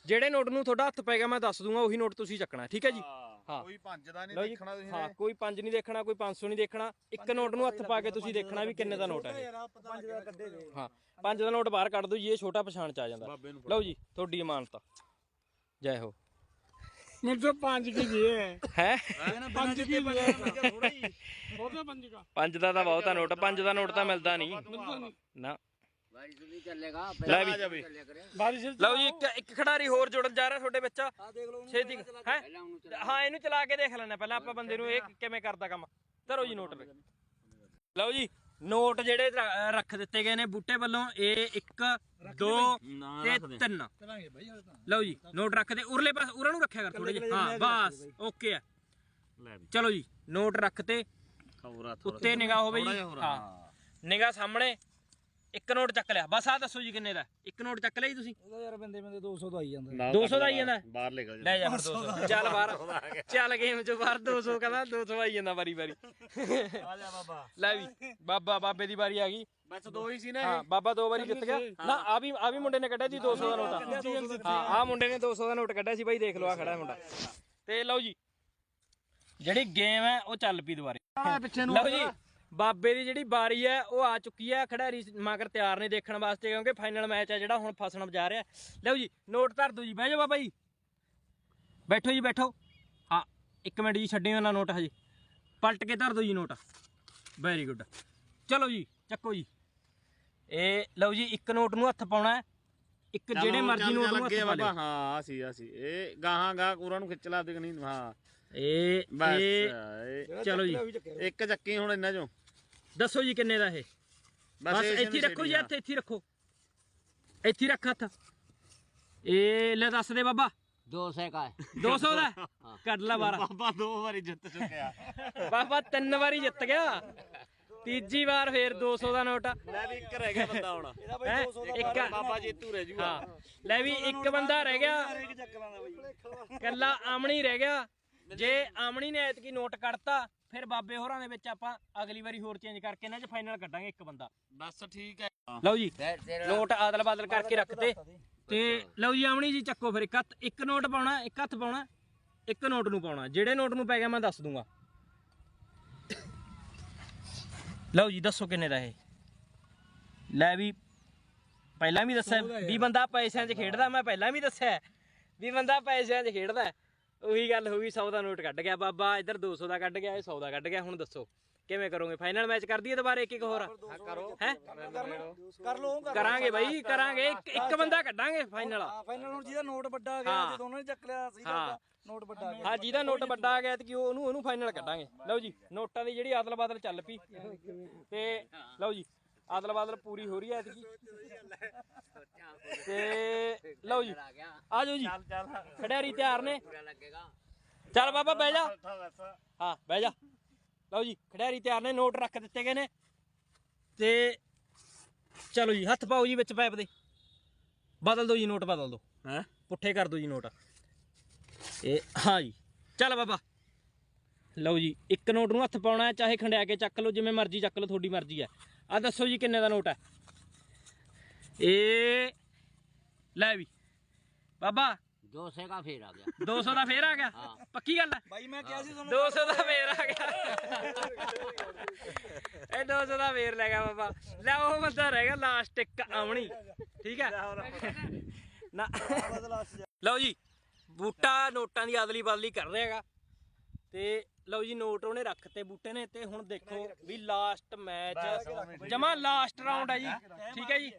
ਜਿਹੜੇ ਨੋਟ ਨੂੰ ਤੁਹਾਡਾ ਹੱਥ ਪੈ ਗਿਆ ਮੈਂ ਦੱਸ ਦੂੰਗਾ ਉਹੀ ਨੋਟ ਤੁਸੀਂ ਚੱਕਣਾ ਠੀਕ ਹੈ ਜੀ? ਹਾਂ ਕੋਈ ਪੰਜ ਦਾ ਨਹੀਂ ਲਓ ਜੀ। ਦੇਖਣਾ ਤੁਸੀਂ ਹਾਂ ਕੋਈ ਪੰਜ ਨਹੀਂ ਦੇਖਣਾ ਕੋਈ 500 ਨਹੀਂ ਦੇਖਣਾ। ਇੱਕ ਨੋਟ ਨੂੰ ਹੱਥ ਪਾ ਕੇ ਤੁਸੀਂ ਦੇਖਣਾ ਵੀ ਕਿੰਨੇ ਦਾ ਨੋਟ ਹੈ। ਇਹ। ਪੰਜ ਦਾ ਕੱਢੇ ਦੇ। ਹਾਂ ਪੰਜ ਦਾ ਨੋਟ ਬਾਹਰ ਕੱਢ ਦਿਓ ਜੀ ਇਹ ਛੋਟਾ ਪਛਾਣ ਚ ਆ ਜਾਂਦਾ। ਲਓ ਜੀ ਤੁਹਾਡੀ ਇਮਾਨਤ। ਜੈ ਹੋ। ਮੈਨੂੰ ਤਾਂ ਪੰਜ ਕੀ ਜੀ ਹੈ? ਹੈ ਪੰਜ ਕੀ ਥੋੜਾ ਹੀ। ਥੋੜਾ ਪੰਜ ਦਾ ਪੰਜ ਦਾ ਤਾਂ ਬਹੁਤ ਆ ਨੋਟ ਪੰਜ ਦਾ ਨੋਟ ਤਾਂ ਮਿਲਦਾ ਨਹੀਂ। ਨਾ। ਲੈ ਵੀ। ਚੱਲਿਆ ਕਰੇ ਬਾਰਿਸ਼ ਲਓ ਜੀ ਇੱਕ ਇੱਕ ਖਿਡਾਰੀ ਹੋਰ ਜੁੜਨ ਜਾ ਰਿਹਾ ਤੁਹਾਡੇ ਵਿੱਚ। ਆ ਦੇਖ ਲਓ ਛੇਤੀ ਹੈ? ਹਾਂ ਇਹਨੂੰ ਚਲਾ ਕੇ ਦੇਖ ਲੈਣਾ ਪਹਿਲਾਂ ਆਪਾਂ ਬੰਦੇ ਨੂੰ ਇਹ ਕਿਵੇਂ ਕਰਦਾ ਕੰਮ। ਧਰੋ ਜੀ ਨੋਟ ਲਓ ਜੀ ਨੋਟ ਜਿਹੜੇ ਰ- ਰੱਖ ਦਿੱਤੇ ਗਏ ਨੇ ਬੂਟੇ ਵੱਲੋਂ ਇਹ 1 2 ਤੇ 3 ਕਰਾਂਗੇ ਬਾਈ ਹਾਲੇ ਤਾਂ। ਲਓ ਜੀ ਨੋਟ ਰੱਖ ਦੇ। ਉਰਲੇ ਪਾਸ ਉਰਾਂ ਨੂੰ ਰੱਖਿਆ ਕਰ ਥੋੜੇ ਜਿਹਾ। ਹਾਂ ਬਸ ਓਕੇ ਆ। ਲੈ ਵੀ। ਚਲੋ ਜੀ ਨੋਟ ਰੱਖ ਤੇ ਉੱਤੇ ਨਿਗਾਹ ਹੋਵੇ ਜੀ ਹਾਂ। ਨਿਗਾਹ ਸਾਹਮਣੇ। ਇੱਕ ਨੋਟ ਚੱਕ ਲਿਆ। ਬਸ ਆ ਦੱਸੋ ਜੀ ਕਿੰਨੇ ਦਾ ਇੱਕ ਨੋਟ ਚੱਕ ਲਿਆ ਜੀ ਤੁਸੀਂ? ਉਹਦਾ ਯਾਰ ਬੰਦੇ ਬੰਦੇ 200 ਦਾ ਆਈ ਜਾਂਦਾ। 200 ਦਾ ਆਈ ਜਾਂਦਾ? ਬਾਹਰ ਲੈ ਕੇ ਲੈ ਜਾ ਫਿਰ 200 ਚੱਲ ਬਾਹਰ। ਚੱਲ ਗੇਮ ਚੋਂ ਬਾਹਰ 200 ਕਹਿੰਦਾ 200 ਆਈ ਜਾਂਦਾ ਵਾਰੀ ਵਾਰੀ। ਆ ਜਾ ਬਾਬਾ। ਲੈ ਵੀ ਬਾਬਾ ਬਾਬੇ ਦੀ ਵਾਰੀ ਆ ਗਈ। ਬਸ ਦੋ ਹੀ ਸੀ ਨਾ ਹਾਂ ਬਾਬਾ ਦੋ ਵਾਰੀ ਜਿੱਤ ਗਿਆ। ਨਾ ਆ ਵੀ ਆ ਵੀ ਮੁੰਡੇ ਨੇ ਕੱਢਿਆ ਸੀ 200 ਦਾ ਨੋਟ ਹਾਂ ਆ ਮੁੰਡੇ ਨੇ 200 ਦਾ ਨੋਟ ਕੱਢਿਆ ਸੀ ਬਾਈ ਦੇਖ ਲਓ ਆ ਖੜਾ ਮੁੰਡਾ। ਤੇ ਲਓ ਜੀ ਜਿਹੜੀ ਗੇਮ ਹੈ ਉਹ ਚੱਲ ਪਈ ਦੁਬਾਰੇ। ਪਿੱਛੇ ਲਓ ਜੀ ਬਾਬੇ ਦੀ ਜਿਹੜੀ ਬਾਰੀ ਹੈ ਉਹ ਆ ਚੁੱਕੀ ਹੈ। ਖਿਡਾਰੀ ਮਗਰ ਤਿਆਰ ਨੇ ਦੇਖਣ ਵਾਸਤੇ ਕਿਉਂਕਿ ਫਾਈਨਲ ਮੈਚ ਹੈ ਜਿਹੜਾ ਹੁਣ ਫਸਣ ਜਾ ਰਿਹਾ। ਲਓ ਜੀ ਨੋਟ ਧਰ ਦਿਓ ਜੀ। ਬਹਿ ਜਾਓ ਬਾਬਾ ਜੀ। ਬੈਠੋ ਜੀ ਬੈਠੋ। ਹਾਂ ਇੱਕ ਮਿੰਟ ਜੀ ਛੱਡਿਓ ਨਾ ਨੋਟ ਹਜੇ। ਪਲਟ ਕੇ ਧਰ ਦਿਓ ਜੀ ਨੋਟ। ਵੈਰੀ ਗੁੱਡ ਚਲੋ ਜੀ ਚੱਕੋ ਜੀ। ਇਹ ਲਓ ਜੀ ਇੱਕ ਨੋਟ ਨੂੰ ਹੱਥ ਪਾਉਣਾ ਹੈ। ਇੱਕ ਜਿਹੜੇ ਮਰਜ਼ੀ ਨੋਟ ਨੂੰ ਹੱਥ ਪਾ ਲਿਓ। ਹਾਂ ਅਸੀਂ ਅਸੀਂ। ਇਹ ਗਾਹਾਂ ਗਾ ਕੂਰਾਂ ਨੂੰ ਖਿੱਚ ਲਾ ਦੇ ਨਹੀਂ ਹਾਂ। ਇਹ ਬਸ ਇਹ ਇਹ ਚਲੋ ਜੀ। ਇੱਕ ਚੱਕੀ ਹੁਣ ਇਹਨਾਂ ਚੋਂ। ਦੱਸੋ ਜੀ ਕਿੰਨੇ ਦਾ ਇਹ? ਬਸ ਇੱਥੇ ਰੱਖੋ ਜੀ ਹੱਥ ਇੱਥੇ ਰੱਖੋ। ਇੱਥੇ ਰੱਖ ਹੱਥ। ਇਹ ਲੈ ਦੱਸ ਦੇ ਬਾਬਾ। ਦੋ ਸੌ का है 200 ਦਾ ਕੱਢ ਲੈ ਬਾਰਾ। ਬਾਬਾ ਦੋ ਵਾਰੀ ਜਿੱਤ ਚੁੱਕਿਆ। ਬਾਬਾ ਤਿੰਨ ਵਾਰੀ ਜਿੱਤ ਗਿਆ। ਤੀਜੀ ਵਾਰ ਫੇਰ 200 ਦਾ ਨੋਟ ਲੈ ਵੀ ਇੱਕ ਰਹਿ ਗਿਆ ਬੰਦਾ ਹੁਣ। ਹੈ? ਇੱਕ ਬਾਬਾ ਜੇਤੂ ਰਹਿ ਜੂਗਾ ਹਾਂ। ਲੈ ਵੀ ਇੱਕ ਬੰਦਾ ਰਹਿ ਗਿਆ। ਇੱਕ ਚੱਕਰਾਂ ਦਾ ਬਾਈ। ਕੱਲਾ ਆਮਣੀ ਰਹਿ ਗਿਆ। ਜੇ ਆਮਣੀ ਨੇ ਐਤਕੀ ਨੋਟ ਕੱਢਤਾ ਫਿਰ ਬਾਬੇ ਹੋਰਾਂ ਦੇ ਵਿੱਚ ਆਪਾਂ ਅਗਲੀ ਵਾਰੀ ਹੋਰ ਚੇਂਜ ਕਰਕੇ ਇਹਨਾਂ 'ਚ ਫਾਈਨਲ ਕੱਢਾਂਗੇ ਇੱਕ ਬੰਦਾ। ਬਸ ਠੀਕ ਹੈ। ਲਓ ਜੀ ਨੋਟ ਆਦਲ ਬਾਦਲ ਕਰਕੇ ਰੱਖਦੇ ਤੇ ਲਓ ਜੀ ਆਮਣੀ ਜੀ ਚੱਕੋ ਫਿਰ ਇੱਕ ਹੱਥ ਇੱਕ ਨੋਟ ਪਾਉਣਾ ਇੱਕ ਹੱਥ ਪਾਉਣਾ ਇੱਕ ਨੋਟ ਨੂੰ ਪਾਉਣਾ। ਜਿਹੜੇ ਨੋਟ ਨੂੰ ਪੈ ਗਿਆ ਮੈਂ ਦੱਸ ਦੂੰਗਾ। ਲਓ ਜੀ ਦੱਸੋ ਕਿੰਨੇ ਦਾ ਇਹ? ਲੈ ਵੀ ਪਹਿਲਾਂ ਵੀ ਦੱਸਿਆ ਵੀ ਬੰਦਾ ਪੈਸਿਆਂ 'ਚ ਖੇਡਦਾ ਮੈਂ ਪਹਿਲਾਂ ਵੀ ਦੱਸਿਆ। ਵੀ ਬੰਦਾ ਪੈਸਿਆਂ 'ਚ ਖੇਡਦਾ। ਉਹੀ ਗੱਲ ਹੋ ਗਈ 100 ਦਾ ਨੋਟ ਕੱਢ ਗਿਆ ਬਾਬਾ ਇੱਧਰ 200 ਦਾ ਕੱਢ ਗਿਆ ਇਹ 100 ਦਾ ਕੱਢ ਗਿਆ ਹੁਣ ਦੱਸੋ ਕਿਵੇਂ ਕਰੋਗੇ? ਫਾਈਨਲ ਮੈਚ ਕਰ ਦਈਏ ਦੁਬਾਰਾ ਇੱਕ ਇੱਕ ਹੋਰ ਕਰੋ। ਹੈ? ਕਰ ਲੋ ਕਰਾਂਗੇ ਬਾਈ ਕਰਾਂਗੇ। ਇੱਕ ਬੰਦਾ ਕੱਢਾਂਗੇ ਫਾਈਨਲ ਹਾਂ ਫਾਈਨਲ ਹੁਣ ਜਿਹਦਾ ਨੋਟ ਵੱਡਾ ਆ ਗਿਆ ਹਾਂ। ਜੇ ਦੋਨੋਂ ਨੇ ਚੱਕ ਲਿਆ ਸਹੀ ਹਾਂ। ਗੱਲ ਨੋਟ ਵੱਡਾ ਆ ਗਿਆ। ਹਾਂ ਜਿਹਦਾ ਨੋਟ ਵੱਡਾ ਆ ਗਿਆ ਤੇ ਕਿ ਉਹਨੂੰ ਉਹਨੂੰ ਫਾਈਨਲ ਕੱਢਾਂਗੇ। ਲਓ ਜੀ ਨੋਟਾਂ ਦੀ ਜਿਹੜੀ ਆਦਲ ਬਾਦਲ ਚੱਲ ਪਈ। ਤੇ ਲਓ ਜੀ ਆਦਲ ਬਾਦਲ ਪੂਰੀ ਹੋ ਰਹੀ ਹੈ ਐਤਕੀ। ਤੇ ਲਓ ਜੀ। ਆ ਜਾਓ ਜੀ। ਖੜਿਆਰੀ ਤਿਆਰ ਨੇ। ਚੱਲ ਬਾਬਾ ਬਹਿ ਜਾ। ਹਾਂ ਬਹਿ ਜਾ। ਲਓ ਜੀ ਖੜਿਆਰੀ ਤਿਆਰ ਨੇ ਨੋਟ ਰੱਖ ਦਿੱਤੇ ਗਏ ਨੇ। ਤੇ ਚਲੋ ਜੀ ਹੱਥ ਪਾਓ ਜੀ ਵਿੱਚ ਪਾਈਪ ਦੇ। ਬਦਲ ਦਿਓ ਜੀ ਨੋਟ ਬਦਲ ਦਿਓ ਹੈ? ਪੁੱਠੇ ਕਰ ਦਿਓ ਜੀ ਨੋਟ। ਇਹ ਹਾਂ ਜੀ। ਚੱਲ ਬਾਬਾ। ਲਓ ਜੀ ਇੱਕ ਨੋਟ ਨੂੰ ਹੱਥ ਪਾਉਣਾ ਹੈ ਚਾਹੇ ਖੰਡਿਆ ਕੇ ਚੱਕ ਲਓ ਜਿਵੇਂ ਮਰਜ਼ੀ ਚੱਕ ਲਓ ਤੁਹਾਡੀ ਮਰਜ਼ੀ ਹੈ। ਆ ਦੱਸੋ ਜੀ ਕਿੰਨੇ ਦਾ ਨੋਟ ਹੈ? ਇਹ ਲੈ ਵੀ। ਬਾਬਾ 200 ਦਾ ਫੇਰ ਆ ਗਿਆ। 200 ਦਾ ਫੇਰ ਆ ਗਿਆ? ਪੱਕੀ ਗੱਲ ਹੈ? ਬਾਈ ਮੈਂ ਕਿਹਾ ਸੀ ਤੁਹਾਨੂੰ 200 ਦਾ ਫੇਰ ਆ ਗਿਆ। ਇਹ 200 ਦਾ ਫੇਰ ਲੈ ਗਿਆ ਬਾਬਾ। ਲੈ ਉਹ ਬੰਦਾ ਰਹਿ ਗਿਆ ਲਾਸਟ ਇੱਕ ਆਉਣੀ ਠੀਕ ਹੈ? ਨਾ। ਲਓ ਜੀ ਬੂਟਾ ਨੋਟਾਂ ਦੀ ਅਦਲੀ ਬਦਲੀ ਕਰ ਰਿਹਾ ਹੈਗਾ। ਤੇ ਲਓ ਜੀ ਨੋਟ ਉਹਨੇ ਰੱਖਤੇ ਬੂਟੇ ਨੇ ਤੇ ਹੁਣ ਦੇਖੋ ਵੀ ਲਾਸਟ ਮੈਚ ਜਮਾ ਲਾਸਟ ਰਾਉਂਡ ਹੈ ਜੀ ਠੀਕ ਹੈ ਜੀ।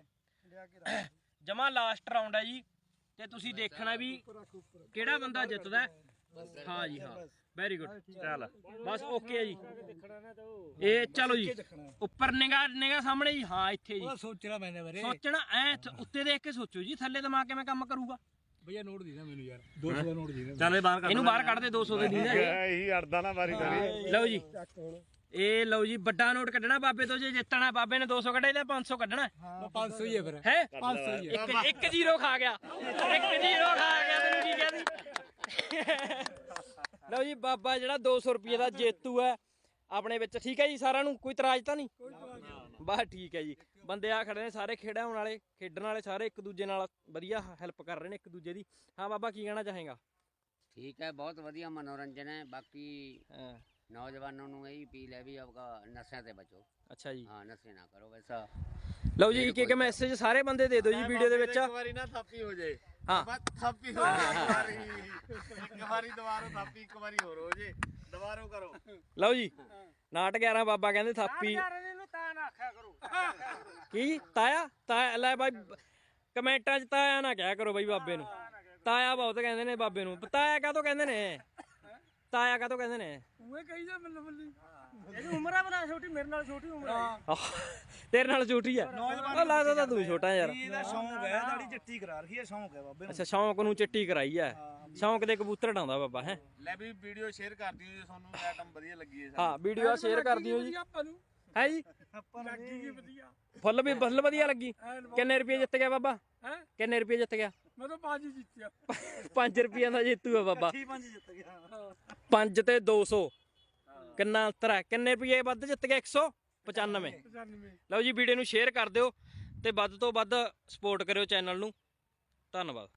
ਜਮਾ ਲਾਸਟ ਰਾਉਂਡ ਹੈ ਜੀ ਤੇ ਤੁਸੀਂ ਦੇਖਣਾ ਵੀ ਕਿਹੜਾ ਬੰਦਾ ਜਿੱਤਦਾ ਹੈ। ਹਾਂ ਜੀ ਹਾਂ। ਵੈਰੀ ਗੁੱਡ ਚੱਲ। ਬਸ ਓਕੇ ਹੈ ਜੀ। ਇਹ ਚਲੋ ਜੀ ਉੱਪਰ ਨਿਗਾ ਨਿਗਾ ਸਾਹਮਣੇ ਜੀ। ਹਾਂ ਇੱਥੇ ਜੀ। ਸੋਚਣਾ ਮੈਨੇ ਬਾਰੇ ਸੋਚਣਾ ਐ ਉੱਤੇ ਦੇਖ ਕੇ ਸੋਚੋ ਜੀ ਥੱਲੇ ਦਿਮਾਗ ਕਿਵੇਂ ਕੰਮ ਕਰੂਗਾ? ਭਈਆ ਨੋਟ ਦੀ ਨਾ ਮੈਨੂੰ ਯਾਰ। 200 ਦਾ ਨੋਟ ਦੀ ਚੱਲ ਇਹ ਬਾਹਰ ਕੱਢ ਇਹਨੂੰ ਬਾਹਰ ਕੱਢ ਦੇ 200 ਦੇ ਦਿੰਦਾ ਇਹੀ ਅੜਦਾ ਨਾ ਵਾਰੀ ਵਾਰੀ। ਲਓ ਜੀ। ਇਹ ਲਓ ਜੀ ਵੱਡਾ ਨੋਟ ਕੱਢਣਾ ਬਾਬੇ ਤੋਂ ਜੇ ਜਿੱਤਣਾ ਬਾਬੇ ਨੇ 200 ਕੱਢਿਆ ਤਾਂ 500 ਕੱਢਣਾ। 500 ਹੀ ਹੈ ਫਿਰ। ਹੈ? 500 ਹੀ ਹੈ ਇੱਕ ਇੱਕ ਜ਼ੀਰੋ ਖਾ ਗਿਆ। ਇੱਕ ਜ਼ੀਰੋ ਖਾ ਗਿਆ ਤੈਨੂੰ ਕੀ ਕਹਿੰਦੀ ਲਓ ਜੀ ਬਾਬਾ ਜਿਹੜਾ 200 ਰੁਪਏ ਦਾ ਜੇਤੂ ਹੈ ਆਪਣੇ ਵਿੱਚ ਠੀਕ ਹੈ ਜੀ ਸਾਰਿਆਂ ਨੂੰ? ਕੋਈ ਇਤਰਾਜ਼ ਤਾਂ ਨਹੀਂ। ਬਸ ਠੀਕ ਹੈ ਜੀ। ਬੰਦੇ ਆ ਖੜੇ ਨੇ ਸਾਰੇ ਖੇਡਾਉਣ ਵਾਲੇ ਖੇਡਣ ਵਾਲੇ ਸਾਰੇ ਇੱਕ ਦੂਜੇ ਨਾਲ ਵਧੀਆ ਹੈਲਪ ਕਰ ਰਹੇ ਨੇ ਇੱਕ ਦੂਜੇ ਦੀ। ਹਾਂ ਬਾਬਾ ਕੀ ਕਹਿਣਾ ਚਾਹੇਗਾ? ਠੀਕ ਹੈ ਬਹੁਤ ਵਧੀਆ ਮਨੋਰੰਜਨ ਹੈ। ਬਾਕੀ ਹਾਂ, ਨੌਜਵਾਨਾਂ ਨੂੰ ਇਹੀ ਅਪੀਲ ਹੈ ਵੀ ਆਪਕਾ ਨਸ਼ਿਆਂ ਤੇ ਬਚੋ। ਅੱਛਾ ਜੀ। ਹਾਂ ਨਸ਼ੇ ਨਾ ਕਰੋ ਵੈਸਾ ਲਓ ਜੀ ਇੱਕ ਇੱਕ ਮੈਸੇਜ ਸਾਰੇ ਬੰਦੇ ਦੇ ਦਿਓ ਜੀ ਵੀਡੀਓ ਦੇ ਵਿੱਚ। ਵਾਰੀ ਨਾ ਥਾਪੀ ਹੋ ਜੇ। ਹਾਂ। ਥਾਪੀ ਹੋ ਜੇ ਇੱਕ ਵਾਰੀ। ਇੱਕ ਵਾਰੀ ਦੁਬਾਰਾ ਥਾਪੀ ਇੱਕ ਵਾਰੀ ਹੋਰ ਹੋ ਜੇ। ਦੁਬਾਰਾ ਕਰੋ। ਲਓ ਜੀ ਨਾਟ 11 ਬਾਬਾ ਕਹਿੰਦੇ ਥਾਪੀ। ਇਹਨੂੰ ਤਾਂ ਨਾ ਆਖਿਆ ਕਰੋ। ਕੀ ਤਾਇਆ? ਤਾਇਆ ਲੈ ਬਾਈ ਕਮੈਂਟਾਂ 'ਚ ਤਾਇਆ ਨਾ ਕਿਹਾ ਕਰੋ ਬਾਈ ਬਾਬੇ ਨੂੰ। ਤਾਇਆ ਬਹੁਤ ਕਹਿੰਦੇ ਨੇ ਬਾਬੇ ਨੂੰ। ਤਾਇਆ ਕਾਹਤੋਂ ਕਹਿੰਦੇ ਨੇ? ਤਾਇਆ ਕਾਹਤੋਂ ਕਹਿੰਦੇ ਨੇ? ਉਹ ਕਹੀ ਜਾ ਮੈਨੂੰ ਬੱਲੀ। ਇਹਦੀ ਉਮਰ ਆ ਬਣਾ ਛੋਟੀ ਮੇਰੇ ਨਾਲ ਛੋਟੀ ਉਮਰ ਹੈ। ਆਹ, ਤੇਰੇ ਨਾਲ ਛੋਟੀ ਆ। ਉਹ ਲੱਗਦਾ ਤਾਂ ਤੂੰ ਛੋਟਾ ਯਾਰ। ਇਹਦਾ ਸ਼ੌਂਕ ਹੈ ਦਾੜੀ ਚਿੱਟੀ ਕਰਾ ਰਹੀ ਹੈ ਸ਼ੌਂਕ ਹੈ ਬਾਬੇ ਨੂੰ। ਅੱਛਾ ਸ਼ੌਂਕ ਨੂੰ ਚਿੱਟੀ ਕਰਾਈ ਆ। ਸ਼ੌਂਕ ਦੇ ਕਬੂਤਰ ਡਾਉਂਦਾ ਬਾਬਾ ਹੈ? ਲੈ ਵੀ ਵੀਡੀਓ ਸ਼ੇਅਰ ਕਰ ਦਿਓ ਜੇ ਤੁਹਾਨੂੰ ਆਈਟਮ ਵਧੀਆ ਲੱਗੀ ਹੈ ਹਾਂ ਵੀਡੀਓ ਸ਼ੇਅਰ ਕਰ ਦਿਓ ਜੀ। ਆਪਾਂ ਨੂੰ। ਹੈ ਜੀ? ਆਪਾਂ ਲੱਗੀ ਕੀ ਵਧੀਆ। ਫੁੱਲ ਵੀ ਫੁੱਲ ਵਧੀਆ ਲੱਗੀ। ਕਿੰਨੇ ਰੁਪਏ ਜਿੱਤ ਗਿਆ ਬਾਬਾ? ਹੈ? ਕਿੰਨੇ ਰੁਪਏ ਜਿੱਤ ਗਿਆ? ਮੈਂ ਤਾਂ ਬਾਜੀ ਜਿੱਤਿਆ। 5 ਰੁਪਈਆਂ ਦਾ ਜੇਤੂ ਆ ਬਾਬਾ। ਠੀਕ ਪੰਜ ਜਿੱਤ ਗਿਆ। 5 ਤੇ 200 ਕਿੰਨਾ ਅੰਤਰ ਹੈ? ਕਿੰਨੇ ਰੁਪਏ ਵੱਧ ਜਿੱਤ ਗਿਆ? 195 95 ਲਓ ਜੀ ਵੀਡੀਓ ਨੂੰ ਸ਼ੇਅਰ ਕਰ ਦਿਓ ਤੇ ਵੱਧ ਤੋਂ ਵੱਧ ਸਪੋਰਟ ਕਰਿਓ ਚੈਨਲ ਨੂੰ। ਧੰਨਵਾਦ।